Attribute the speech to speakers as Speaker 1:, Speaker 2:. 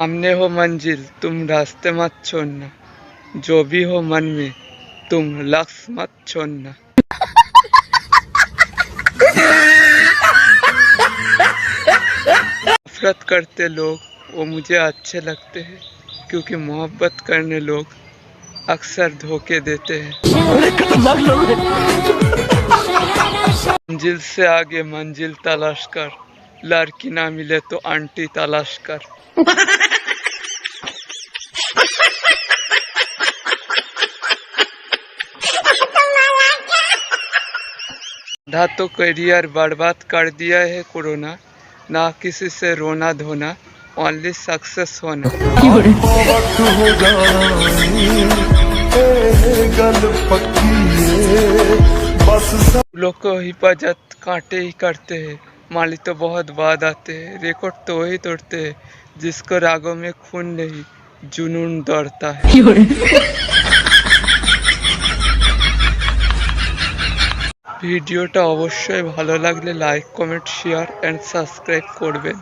Speaker 1: सामने हो मंजिल तुम रास्ते मत छोड़ना जो भी हो मन में तुम लक्ष्य मत छोड़ना नफरत करते लोग वो मुझे अच्छे लगते हैं क्योंकि मोहब्बत करने लोग अक्सर धोखे देते हैं। मंजिल से आगे मंजिल तलाश कर लड़की ना मिले तो आंटी तलाश कर। आधा तो करियर बर्बाद कर दिया है कोरोना, ना किसी से रोना धोना ओनली सक्सेस होना। लोग को हिफाजत कांटे ही करते हैं। माली तो बहुत बाद आते हैं रिकॉर्ड तो वही तोड़ते हैं जिसको रागों में खून नहीं जुनून दौड़ता है ভিডিওটা অবশ্যই ভালো লাগলে like comment share and subscribe করবেন